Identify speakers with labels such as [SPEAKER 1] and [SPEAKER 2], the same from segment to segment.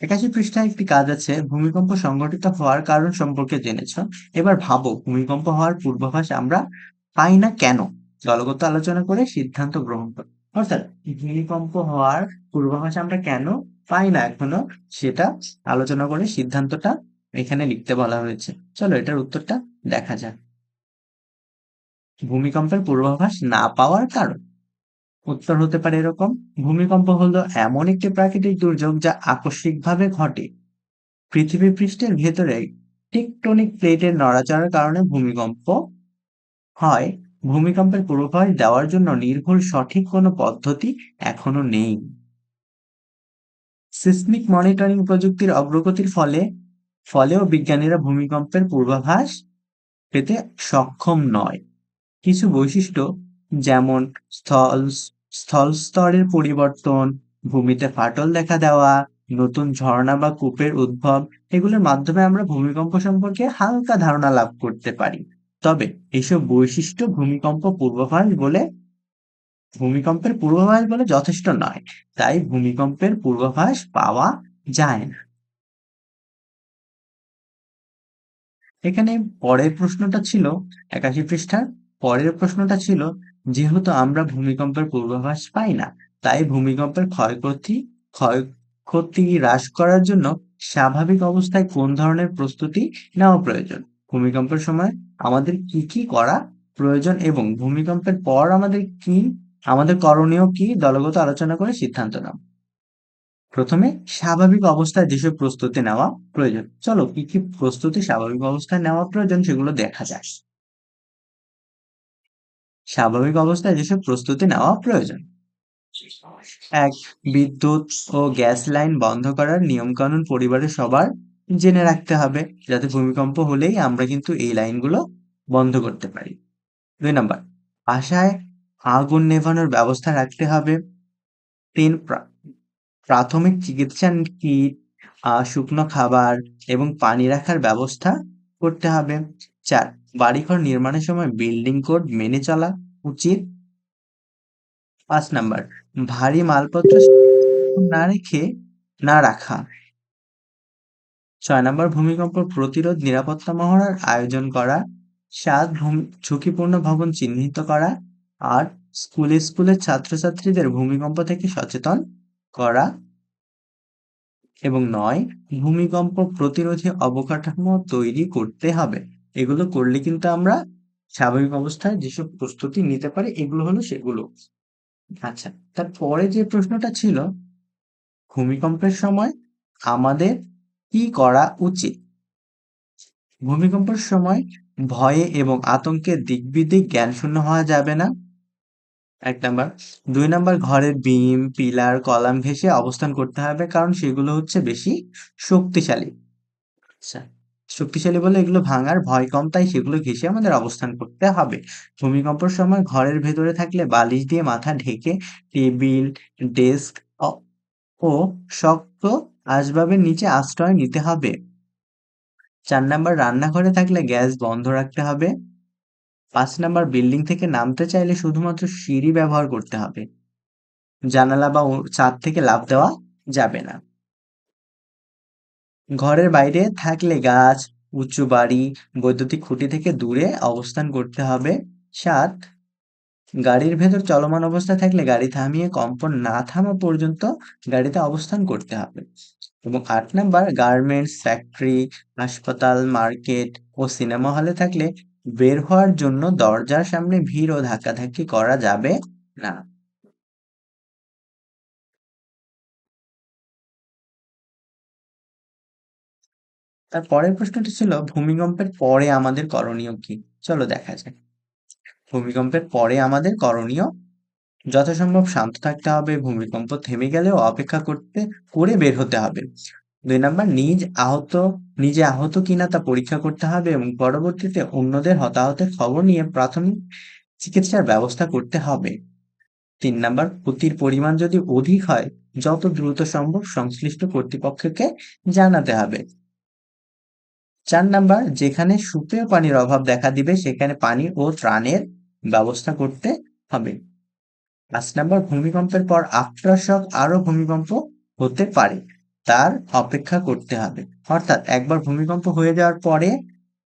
[SPEAKER 1] একাশি পৃষ্ঠায় একটি কাজ আছে, ভূমিকম্প সংঘটিত হওয়ার কারণ সম্পর্কে জেনেছ। এবার ভাবো, ভূমিকম্প হওয়ার পূর্বাভাস আমরা পাই না কেন? দলগত আলোচনা করে সিদ্ধান্ত গ্রহণ করো। অর্থাৎ, ভূমিকম্প হওয়ার পূর্বাভাস আমরা কেন পাই না এখনও? সেটা আলোচনা করে সিদ্ধান্তটা এখানে লিখতে বলা হয়েছে। চলো এটার উত্তরটা দেখা যাক। ভূমিকম্পের পূর্বাভাস না পাওয়ার কারণ? উত্তর হতে পারে এরকম, ভূমিকম্প হলো এমন একটি প্রাকৃতিক দুর্যোগ যা আকস্মিকভাবে ঘটে। পৃথিবী পৃষ্ঠের ভেতরে টেকটনিক প্লেটের নড়াচড়ার কারণে ভূমিকম্প হয়। ভূমিকম্পের পূর্বাভাস দেওয়ার জন্য নির্ভুল সঠিক কোনো পদ্ধতি এখনও নেই। সিসমিক মনিটরিং প্রযুক্তির অগ্রগতির ফলে, ফলেও বিজ্ঞানীরা ভূমিকম্পের পূর্বাভাস পেতে সক্ষম নয়। কিছু বৈশিষ্ট্য যেমন স্থল স্থল স্তরের পরিবর্তন, ভূমিতে ফাটল দেখা দেওয়া, নতুন ঝর্ণা বা কূপের উদ্ভব, এগুলোর মাধ্যমে আমরা ভূমিকম্প সম্পর্কে হালকা ধারণা লাভ করতে পারি। তবে এইসব বৈশিষ্ট্য ভূমিকম্প পূর্বাভাস বলে, ভূমিকম্পের পূর্বাভাস বলে যথেষ্ট নয়। তাই ভূমিকম্পের পূর্বাভাস পাওয়া যায় না। এখানে পরের প্রশ্নটা ছিল, একাশি পৃষ্ঠার পরের প্রশ্নটা ছিল যেহেতু আমরা ভূমিকম্পের পূর্বাভাস পাই না, তাই ভূমিকম্পের ক্ষয়ক্ষতি ক্ষয়ক্ষতি হ্রাস করার জন্য স্বাভাবিক অবস্থায় কোন ধরনের প্রস্তুতি নেওয়া প্রয়োজন? ভূমিকম্পের সময় আমাদের কি কি করা প্রয়োজন এবং ভূমিকম্পের পর আমাদের কি, আমাদের করণীয় কি দলগত আলোচনা করে সিদ্ধান্ত নাও। প্রথমে স্বাভাবিক অবস্থায় যেসব প্রস্তুতি নেওয়া প্রয়োজন, চলো কি কি প্রস্তুতি স্বাভাবিক অবস্থায় নেওয়া প্রয়োজন সেগুলো দেখা যায় স্বাভাবিক অবস্থায় যেসব প্রস্তুতি নেওয়া প্রয়োজন। এক, বিদ্যুৎ ও গ্যাস লাইন বন্ধ করার নিয়মকানুন পরিবারের সবার জেনে রাখতে হবে, যাতে ভূমিকম্প হলেই আমরা কিন্তু এই লাইনগুলো বন্ধ করতে পারি। দুই নম্বর, বাসায় আগুন নেভানোর ব্যবস্থা রাখতে হবে। তিন প্রাথমিক চিকিৎসা কিট শুকনো খাবার এবং পানি রাখার ব্যবস্থা করতে হবে। চার বাড়িঘর নির্মাণের সময় বিল্ডিং কোড মেনে চলা উচিত। পাঁচ নাম্বার, ভারী মালপত্র না রেখে না রাখা। ছয় নাম্বার ভূমিকম্প প্রতিরোধ, নিরাপত্তা মহড়ার আয়োজন করা। সাত ঝুঁকিপূর্ণ ভবন চিহ্নিত করা। আর স্কুলে স্কুলের ছাত্রছাত্রীদের ভূমিকম্প থেকে সচেতন করা। এবং নয়, ভূমিকম্প প্রতিরোধী অবকাঠামো তৈরি করতে হবে। এগুলো করলে কিন্তু আমরা স্বাভাবিক অবস্থায় যেসব প্রস্তুতি নিতে পারি, এগুলো হলো সেগুলো। আচ্ছা তারপরে যে প্রশ্নটা ছিল, ভূমিকম্পের সময় আমাদের কি করা উচিত? ভূমিকম্পের সময় ভয়ে এবং আতঙ্কে দিকবিদিক জ্ঞান শূন্য হওয়া যাবে না। এক নাম্বার। দুই নাম্বার, ঘরের বিম, পিলার, কলাম ঘেঁষে অবস্থান করতে হবে, কারণ সেগুলো হচ্ছে বেশি শক্তিশালী। আচ্ছা শক্তিশালী বলে এগুলো ভাঙার ভয় কম, তাই সেগুলো ঘেঁষে আমাদের অবস্থান করতে হবে। ভূমিকম্পের সময় ঘরের ভেতরে থাকলে বালিশ দিয়ে মাথা ঢেকে টেবিল, ডেস্ক ও শক্ত আসবাবের নিচে আশ্রয় নিতে হবে। চার নাম্বার, রান্নাঘরে থাকলে গ্যাস বন্ধ রাখতে হবে। পাঁচ নাম্বার, বিল্ডিং থেকে নামতে চাইলে শুধুমাত্র সিঁড়ি ব্যবহার করতে হবে। জানালা বা ছাদ থেকে লাভ দেওয়া যাবে না। ঘরের বাইরে থাকলে গাছ, উঁচু বাড়ি, বৈদ্যুতিক খুঁটি থেকে দূরে অবস্থান করতে হবে। সাত, গাড়ির ভেতর চলমান অবস্থায় থাকলে গাড়ি থামিয়ে কম্পন না থামা পর্যন্ত গাড়িতে অবস্থান করতে হবে। এবং আট নাম্বার, গার্মেন্টস, ফ্যাক্টরি, হাসপাতাল, মার্কেট ও সিনেমা হলে থাকলে বের হওয়ার জন্য দরজার সামনে ভিড় ও ধাক্কাধাক্কি করা যাবে না। তার পরের প্রশ্নটি ছিল, ভূমিকম্পের পরে আমাদের করণীয় কি? চলো দেখা যাক। ভূমিকম্পের পরে আমাদের করণীয়, যথাসম্ভব শান্ত থাকতে হবে, ভূমিকম্প থেমে গেলেও অপেক্ষা করতে, করে বের হতে হবে। দুই নাম্বার, নিজ আহত, নিজে আহত কিনা তা পরীক্ষা করতে হবে এবং পরবর্তীতে অন্যদের হতাহতের খবর নিয়ে প্রাথমিক চিকিৎসার ব্যবস্থা করতে হবে। তিন নাম্বার, ক্ষতির পরিমাণ যদি অধিক হয়, যত দ্রুত সম্ভব সংশ্লিষ্ট কর্তৃপক্ষকে জানাতে হবে। চার নাম্বার, যেখানে সুপেয় পানির অভাব দেখা দিবে, সেখানে পানি ও ত্রাণের ব্যবস্থা করতে হবে। পাঁচ নাম্বার, ভূমিকম্পের পর আফটার শক আরও ভূমিকম্প হতে পারে, তার অপেক্ষা করতে হবে। অর্থাৎ একবার ভূমিকম্প হয়ে যাওয়ার পরে,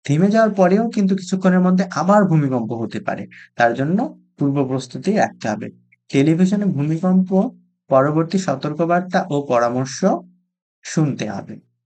[SPEAKER 1] থেমে যাওয়ার পরেও কিন্তু কিছুক্ষণের মধ্যে আবার ভূমিকম্প হতে পারে, তার জন্য পূর্ব প্রস্তুতি রাখতে হবে। টেলিভিশনে ভূমিকম্প পরবর্তী সতর্কবার্তা ও পরামর্শ শুনতে হবে।